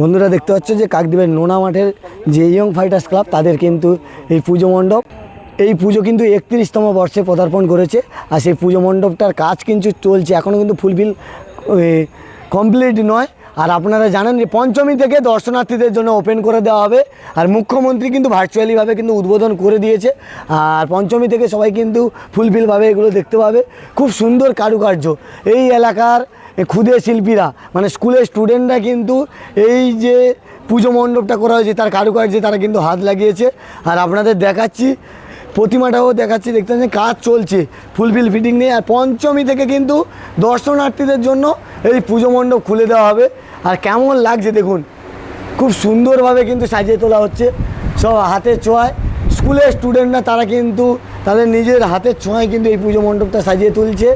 বন্ধুরা দেখতে পাচ্ছ যে কাকদ্বীপের নোনা মাঠের যে ইয়ং ফাইটার্স ক্লাব তাদের কিন্তু এই পুজো মণ্ডপ। এই পুজো কিন্তু একত্রিশতম বর্ষে পদার্পণ করেছে আর সেই পুজো মণ্ডপটার কাজ কিন্তু চলছে। এখনও কিন্তু ফুলফিল কমপ্লিট নয়। আর আপনারা জানেন যে পঞ্চমী থেকে দর্শনার্থীদের জন্য ওপেন করে দেওয়া হবে। আর মুখ্যমন্ত্রী কিন্তু ভার্চুয়ালিভাবে কিন্তু উদ্বোধন করে দিয়েছে। আর পঞ্চমী থেকে সবাই কিন্তু ফুলফিলভাবে এগুলো দেখতে পাবে। খুব সুন্দর কারুকার্য। এই এলাকার ক্ষুদে শিল্পীরা মানে স্কুলের স্টুডেন্টরা কিন্তু এই যে পুজো মণ্ডপটা করা হয়েছে, তার কারুকার্যে তারা কিন্তু হাত লাগিয়েছে। আর আপনাদের দেখাচ্ছি, প্রতিমাটাও দেখাচ্ছি, দেখতে পাচ্ছেন কাজ চলছে ফুলফিল ফিটিং নিয়ে। আর পঞ্চমী থেকে কিন্তু দর্শনার্থীদের জন্য এই পুজো মণ্ডপ খুলে দেওয়া হবে। আর কেমন লাগছে দেখুন, খুব সুন্দরভাবে কিন্তু সাজিয়ে তোলা হচ্ছে। সব হাতের ছোঁয়ায়। স্কুলের স্টুডেন্টরা তারা কিন্তু তাদের নিজের হাতের ছোঁয়ায় কিন্তু এই পুজো মণ্ডপটা সাজিয়ে তুলছে।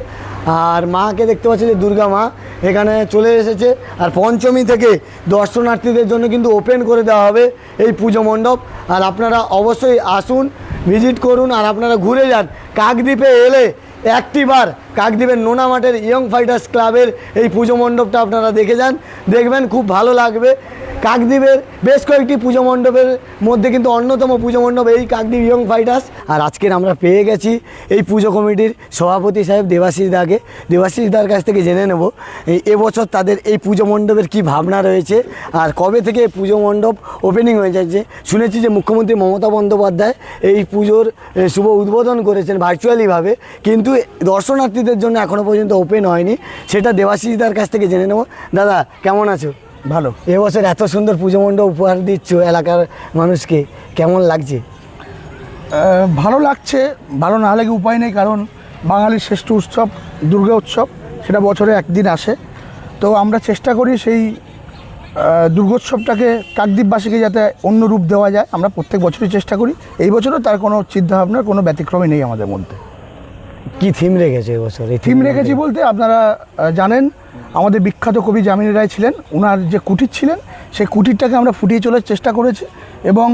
আর মাকে দেখতে পাচ্ছি যে দুর্গা মা এখানে চলে এসেছে। আর পঞ্চমী থেকে দর্শনার্থীদের জন্য কিন্তু ওপেন করে দেওয়া হবে এই পুজো মণ্ডপ। আর আপনারা অবশ্যই আসুন ভিজিট করুন, আর আপনারা ঘুরে যান। কাকদ্বীপে এলে একটিবার কাকদ্বীপের নোনা মাঠের ইয়ং ফাইটার্স ক্লাবের এই পুজো মণ্ডপটা আপনারা দেখে যান। দেখবেন খুব ভালো লাগবে। কাকদ্বীপের বেশ কয়েকটি পুজো মণ্ডপের মধ্যে কিন্তু অন্যতম পুজো মণ্ডপ এই কাকদ্বীপ ইয়ং ফাইটার্স। আর আজকের আমরা পেয়ে গেছি এই পুজো কমিটির সভাপতি সাহেব দেবাশিস দাকে। দেবাশিস দার কাছ থেকে জেনে নেব এই এবছর তাদের এই পুজো মণ্ডপের কী ভাবনা রয়েছে আর কবে থেকে এই পুজো মণ্ডপ ওপেনিং হয়ে যাচ্ছে। শুনেছি যে মুখ্যমন্ত্রী মমতা বন্দ্যোপাধ্যায় এই পুজোর শুভ উদ্বোধন করেছেন ভার্চুয়ালিভাবে কিন্তু দর্শনার্থীদের জন্য এখনও পর্যন্ত ওপেন হয়নি। সেটা দেবাশিস দার কাছ থেকে জেনে নেব। দাদা কেমন আছো? ভালো। এবছর এত সুন্দর পুজো মণ্ডপ উপহার দিচ্ছ এলাকার মানুষকে। কেমন লাগছে? ভালো লাগছে। ভালো না লাগে উপায় নেই কারণ বাঙালির শ্রেষ্ঠ উৎসব দুর্গা উৎসব সেটা বছরে একদিন আসে। তো আমরা চেষ্টা করি সেই দুর্গোৎসবটাকে কাকদ্বীপবাসীকে যাতে অন্য রূপ দেওয়া যায়। আমরা প্রত্যেক বছরই চেষ্টা করি। এই বছরও তার কোনো চিন্তাভাবনার কোনো ব্যতিক্রমই নেই আমাদের মধ্যে। কি থিম রেখেছে এবছর এই থিম রেখেছি বলতে আপনারা জানেন আমাদের বিখ্যাত কবি যামিনী রায় ছিলেন। ওনার যে কুটির ছিলেন সেই কুটিরটাকে আমরা ফুটিয়ে চলার চেষ্টা করেছি এবং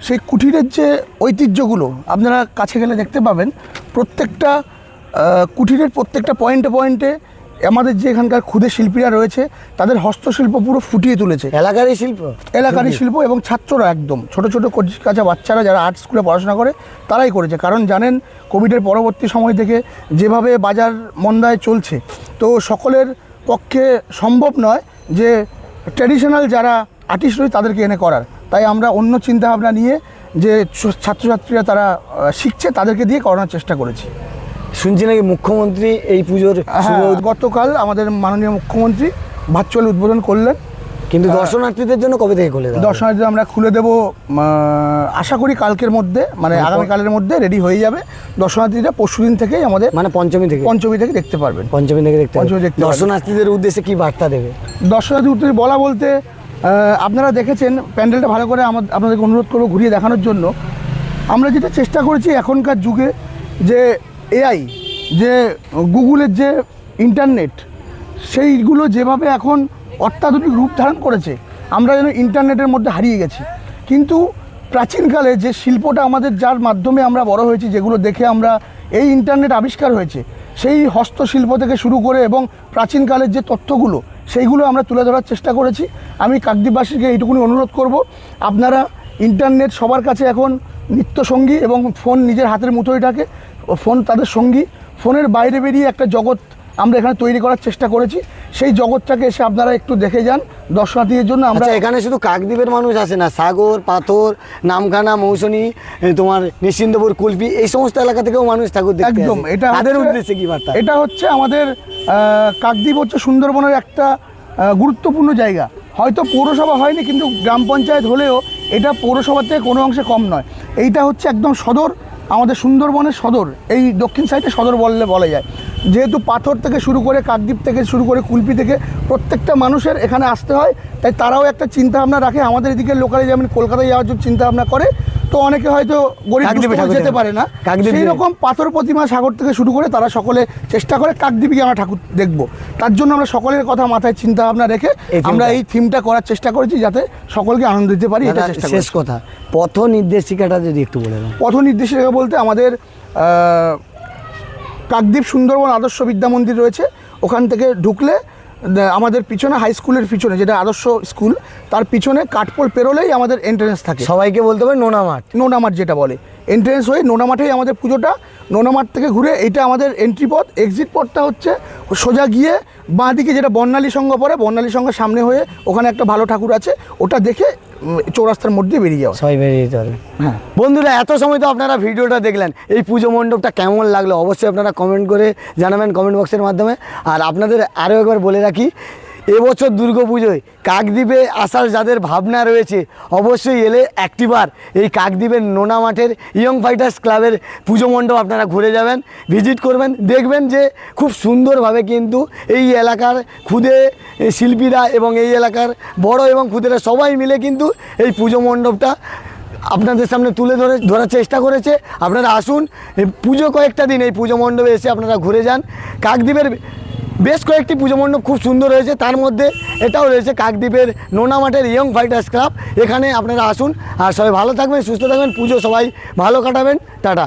সেই কুটিরের যে ঐতিহ্যগুলো আপনারা কাছে গেলে দেখতে পাবেন প্রত্যেকটা কুটিরের প্রত্যেকটা পয়েন্টে পয়েন্টে আমাদের যে এখানকার ক্ষুদে শিল্পীরা রয়েছে তাদের হস্তশিল্প পুরো ফুটিয়ে তুলেছে। এলাকারই শিল্প? এলাকারই শিল্প এবং ছাত্ররা একদম। ছোট ছোট কাঁচা বাচ্চারা যারা আর্ট স্কুলে পড়াশোনা করে তারাই করেছে। কারণ জানেন কোভিডের পরবর্তী সময় থেকে যেভাবে বাজার মন্দায় চলছে তো সকলের পক্ষে সম্ভব নয় যে ট্র্যাডিশনাল যারা আর্টিস্ট রয়েছে তাদেরকে এনে করার। তাই আমরা অন্য চিন্তাভাবনা নিয়ে যে ছাত্রছাত্রীরা তারা শিখছে তাদেরকে দিয়ে করানোর চেষ্টা করেছি। শুনছি নাকি মুখ্যমন্ত্রী এই পুজোর শুভ হ্যাঁ, গতকাল আমাদের মাননীয় মুখ্যমন্ত্রী ভার্চুয়াল উদ্বোধন করলেন। কিন্তু দর্শনার্থীদের জন্য কবে থেকে খুলে দেওয়া হবে? দর্শনার্থী আমরা খুলে দেবো আশা করি কালকের মধ্যে মানে আগামীকালের মধ্যে রেডি হয়ে যাবে। দর্শনার্থীরা পরশু দিন থেকেই আমাদের মানে পঞ্চমী থেকে? পঞ্চমী থেকে দেখতে পারবেন। পঞ্চমী থেকে দেখতে পঞ্চমী দেখতে। দর্শনার্থীদের উদ্দেশ্যে কি বার্তা দেবে? দর্শনার্থী উত্তরে বলা বলতে আহ, আপনারা দেখেছেন প্যান্ডেলটা ভালো করে আমা- আপনাদেরকে অনুরোধ করব ঘুরিয়ে দেখানোর জন্য। আমরা যেটা চেষ্টা করেছি এখনকার যুগে যে এআই, যে গুগলের যে ইন্টারনেট, সেইগুলো যেভাবে এখন অত্যাধুনিক রূপ ধারণ করেছে, আমরা যেন ইন্টারনেটের মধ্যে হারিয়ে গেছি। কিন্তু প্রাচীনকালে যে শিল্পটা আমাদের যার মাধ্যমে আমরা বড় হয়েছি, যেগুলো দেখে আমরা এই ইন্টারনেট আবিষ্কার হয়েছে, সেই হস্তশিল্প থেকে শুরু করে এবং প্রাচীনকালের যে তথ্যগুলো, সেইগুলো আমরা তুলে ধরার চেষ্টা করেছি। আমি কাকদ্বীপবাসীকে এইটুকুনি অনুরোধ করব, আপনারা ইন্টারনেট সবার কাছে এখন নিত্য সঙ্গী এবং ফোন নিজের হাতের মুঠোয় থাকে ও ফোন তাদের সঙ্গী। ফোনের বাইরে বেরিয়ে একটা জগৎ আমরা এখানে তৈরি করার চেষ্টা করেছি। সেই জগৎটাকে এসে আপনারা একটু দেখে যান দর্শনার্থীদের জন্য। আমরা আচ্ছা এখানে শুধু কাকদ্বীপের মানুষ আসে না সাগর পাথর নামখানা মৌসুনি তোমার নিশ্চিন্দপুর কুলপি এই সমস্ত এলাকা থেকেও মানুষ ঠাকুর দেখতে একদম এটা তাদের উদ্দেশ্যে কি বার্তা? এটা হচ্ছে আমাদের কাকদ্বীপ হচ্ছে সুন্দরবনের একটা গুরুত্বপূর্ণ জায়গা। হয়তো পৌরসভা হয়নি কিন্তু গ্রাম পঞ্চায়েত হলেও এটা পৌরসভা থেকে কোনো অংশে কম নয়। এইটা হচ্ছে একদম সদর আমাদের সুন্দরবনের সদর, এই দক্ষিণ সাইডে সদর বললে বলা যায়। যেহেতু পাথর থেকে শুরু করে কাকদ্বীপ থেকে শুরু করে কুলপি থেকে প্রত্যেকটা মানুষের এখানে আসতে হয়, তাই তারাও একটা চিন্তা ভাবনা রাখে, আমাদের এদিকে লোকালে যেমন কলকাতায় যাওয়ার জন্য চিন্তা ভাবনা করে তো অনেকে হয়তো গরিব যেতে পারে না। সেই রকম পাথর প্রতিমা সাগর থেকে শুরু করে তারা সকলে চেষ্টা করে কাকদ্বীপে আমরা ঠাকুর দেখব। তার জন্য আমরা সকলের কথা মাথায় চিন্তা ভাবনা রেখে আমরা এই থিমটা করার চেষ্টা করেছি যাতে সকলকে আনন্দ দিতে পারি এটা চেষ্টা শেষ কথা। পথ নির্দেশিকাটা যদি একটু বলে পথ নির্দেশিকা বলতে আমাদের কাকদ্বীপ সুন্দরবন আদর্শ বিদ্যা মন্দির রয়েছে। ওখান থেকে ঢুকলে আমাদের পিছনে হাই স্কুলের পিছনে যেটা আদর্শ স্কুল তার পিছনে কাঠপোল পেরোলেই আমাদের এন্ট্রেন্স থাকে। সবাইকে বলতে হবে নোনা মাঠ। নোনামাঠ যেটা বলে। এন্ট্রেন্স হয়ে নোনামাঠেই আমাদের পুজোটা। নোনামাঠ থেকে ঘুরে এটা আমাদের এন্ট্রি পথ। এক্সিট পথটা হচ্ছে সোজা গিয়ে বাঁ দিকে যেটা বর্ণালী সংঘ পড়ে বর্ণালী সংঘ সামনে হয়ে ওখানে একটা ভালো ঠাকুর আছে। ওটা দেখে চৌরাস্তার মধ্যে বেরিয়ে যাওয়া। সবাই বেরিয়ে যেতে পারবে। হ্যাঁ। বন্ধুরা এত সময় তো আপনারা ভিডিওটা দেখলেন। এই পুজো মণ্ডপটা কেমন লাগল? অবশ্যই আপনারা কমেন্ট করে জানাবেন কমেন্ট বক্সের মাধ্যমে। আর আপনাদের আরও একবার বলে রাখি এবছর দুর্গা পুজোয় কাকদ্বীপে আসার যাদের ভাবনা রয়েছে, অবশ্যই এলে একটিবার এই কাকদ্বীপের নোনা মাঠের ইয়ং ফাইটার্স ক্লাবের পুজো মণ্ডপ আপনারা ঘুরে যাবেন ভিজিট করবেন, দেখবেন যে খুব সুন্দরভাবে কিন্তু এই এলাকার খুদে শিল্পীরা এবং এই এলাকার বড় এবং খুদেরা সবাই মিলে কিন্তু এই পুজো মণ্ডপটা আপনাদের সামনে তুলে ধরে, ধরার চেষ্টা করেছে। আপনারা আসুন পুজো কয়েকটা দিন এই পুজো মণ্ডপে এসে আপনারা ঘুরে যান। কাকদ্বীপের বেশ কয়েকটি পুজো মণ্ডপ খুব সুন্দর হয়েছে। তার মধ্যে এটাও রয়েছে কাকদ্বীপের নোনা মাঠের ইয়ং ফাইটার্স ক্লাব। এখানে আপনারা আসুন আর সবাই ভালো থাকবেন, সুস্থ থাকবেন, পুজো সবাই ভালো কাটাবেন। টাটা।